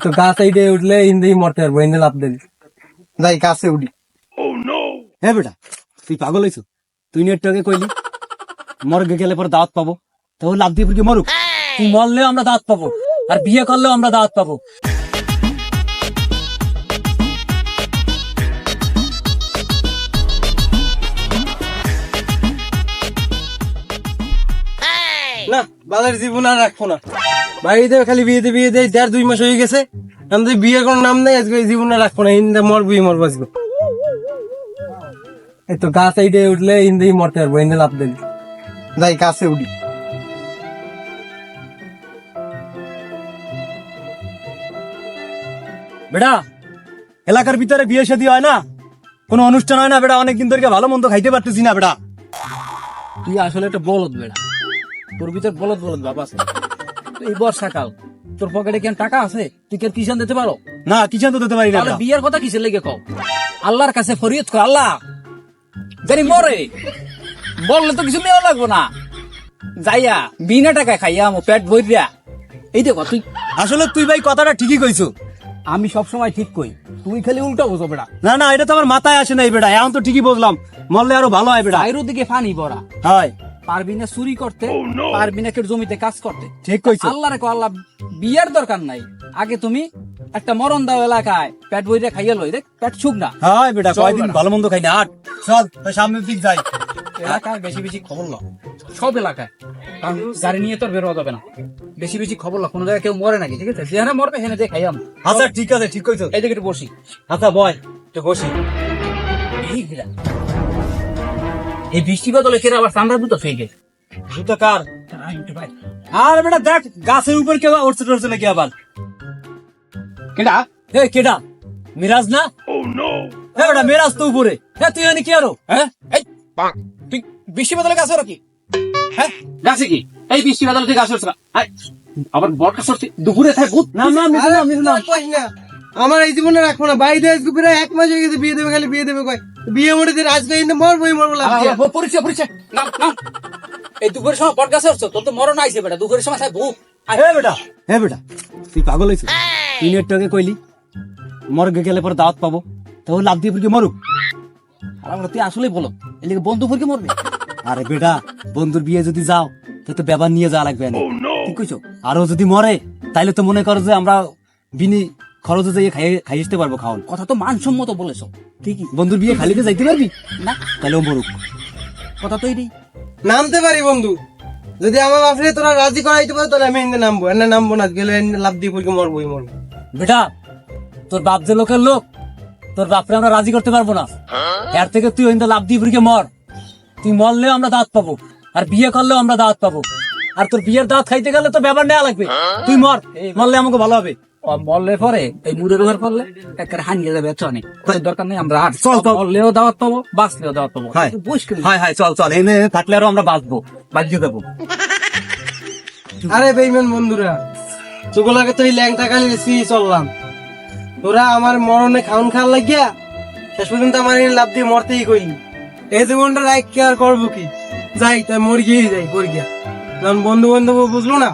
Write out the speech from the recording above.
তো গাছ এইটে উঠলে ইন্দেই মরতে পারব ইন্দে লাভ যাই গাছে উঠি। হ্যাঁ বেটা তুই পাগল হয়েছ তুই কইলি মরগে গেলে পরে দাওয়াত পাবো। তাহলে লাভ দিয়ে মরুক। তুই মরলেও আমরা দাঁত পাবো আর বিয়ে করলেও আমরা দাঁত পাবো। না বালের জীবন আর রাখব না। বাড়িতে খালি বিয়েতে দুই মাস হয়ে গেছে। আমাদের কোনো নাম নেই, আজকে জীবন রাখব না এই তো গাছ উঠলে মরতে পারব লাভ দেবে। যাই, গাছে উঠি। বেটা, এলাকার ভিতরে বিয়ে শাদী হয় না? কোনো অনুষ্ঠান হয় না? বেটা, অনেকদিন ধরে ভালো মন্দ খাইতে পারতেছি না, বেটা। তুই আসলে একটা বলদ বেড়া তোর ভিতর বলদ বলদ বাপ আছে। এই বর্ষাকাল তোর পকেটে কেন টাকা আছে? তুই কেন কিষান দিতে পারো? না কিষান তো দিতে পারি না। তাহলে বিয়ের কথা কিসের লেগে কও? আল্লাহর কাছে ফরিয়ত কর আল্লাহ। জানি মরে। বললে তো কিছু নেওয়া লাগবো না। যাইয়া বিনা টাকা খাইয়া আমার পেট ভরিয়া। এই দেখো তুই আসলে তুই ভাই কথাটা ঠিকই কইছো। আমি সবসময় ঠিক কই। তুই খালি উল্টা বোঝো বেড়া না না এটা তো আমার মাথায় আসে নাই বেটা। এখন তো ঠিকই বুঝলাম। মরলে আরও ভালো হয় বেটা। বাইরের দিকে পানি ভরা। হয়। পারবি না চুরি করতে পারবি না কেউ জমিতে কাজ করতে। ঠিক কইছো। আল্লাহ রেখো আল্লাহ বিয়ের দরকার নাই। আগে তুমি একটা মরণ দাও এলাকায় পেট বইরে খাইয়ে লই দেখ পেট ছুক না। হয় বেটা কয়দিন ভালো মন্দ খাই না আট। চল তাই সামনের দিক যাই। এলাকায় বেশি বেশি খবর ল। সব এলাকায়। কারণ গাড়ি নিয়ে তোর বেরোয়া যাবে না। বেশি বেশি খবর ল। কোনো জায়গায় কেউ মরে নাকি ঠিক আছে? যেখানে মরবে সেখানে দেখাই আম। আচ্ছা ঠিক আছে ঠিক কইছো। এই দিকে একটু বসি। আচ্ছা বয়। তো বসি। এই ঘিরা। এই বৃষ্টি বদলে কেন আবার দুটো ফেয়ে গেছে? জুতো কার। আর বেটা দেখ গাছের উপর কেউ উঠছে টড়ছে নাকি আবার? কেডা? এ কেডা? মিরাজ না? এ বেটা মিরাজ তো উপরে। তুই এনে কি আরও? হ্যাঁ এই তুই বৃষ্টি বদলে গাছ কি? হ্যাঁ? গাছে কি? এই বৃষ্টি বদলে তুই গাছ না। আবার বরকা সরছে দুপুরে থাকে ভূত না না মিশে না মিশে না। আমার এই জীবনে রাখব না। বাইরে আজকে প্রায় এক মাস হয়ে গেছে বিয়ে দেবে খালি বিয়ে দেবে কয়। বিয়ে মরবই মরবো দিয়া। পরিচয় পরিচয়। নাম নাম। এই দুপুরের সময় তোর তো মরণ আইছে বেটা দুপুরের সময় আয়, হে বেটা হে বেটা তুই পাগল হয়েছিস তুই নেট টাকে কইলি মরগে গেলে পরে দাওয়াত পাবো লাভ দিয়ে ফুলকে মরুক। আর আমরা তুই আসলেই বলো এদিকে বন্ধু ফুরকে মরবে? আরে বেটা বন্ধুর বিয়ে যদি যাও তো তো ব্যবহার নিয়ে যাওয়া লাগবে না ঠিক কইছো? আরও যদি মরে তাইলে তো মনে করো যে আমরা বিনি খরচে খাইয়ে আসতে পারব খাওয়ান কথা তো মানসম্মত বলেছ। ঠিকই। বন্ধুর বিয়ে খালিতে যাইতে পারবি? না। তাহলে ও মরুক। কথা তো এটাই। নামতে পারি বন্ধু। যদি আমার বাপরে তোরা রাজি করাইতে পারো তাহলে আমি এনে নামবো। এনে নামবো না গেলে এনে লাভ দিয়ে পড়কে মরবই মরবো বেটা তোর বাপ যে লোকের লোক তোর বাপরে আমরা রাজি করতে পারব না। এর থেকে তুই ওইটা লাভ দিয়ে ফুরিকে মর। তুই মরলেও আমরা দাঁত পাবো আর বিয়ে করলেও আমরা দাঁত পাবো। আর তোর বিয়ের দাঁত খাইতে গেলে তো ব্যাপার নেওয়া লাগবে। তুই মর মরলে আমাকে ভালো হবে। পরে এই একেবারে হানিয়ে যাবে চনে দরকার নেই আমরা আর চল, চল। মরলেও দাওয়াত পাবো বাঁচলেও দাওয়াত পাবো। হয়। হাই চল চল এনে থাকলে আরও আমরা বাঁচবো বাঁচিয়ে দেবো। আরে বেইমান বন্ধুরা চোখলাকে তো এই ল্যাংটা কালি বেশি চললাম। তোরা আমার মরণে খাউন খাওয়ার লাগিয়া শেষ পর্যন্ত আমার এই লাভ দিয়ে মরতেই কইলি এই জীবনটা রাখ কি আর করব কি? যাই তাই মরি গিয়ে যাই পরি গিয়া যখন বন্ধু বান্ধব বুঝলো না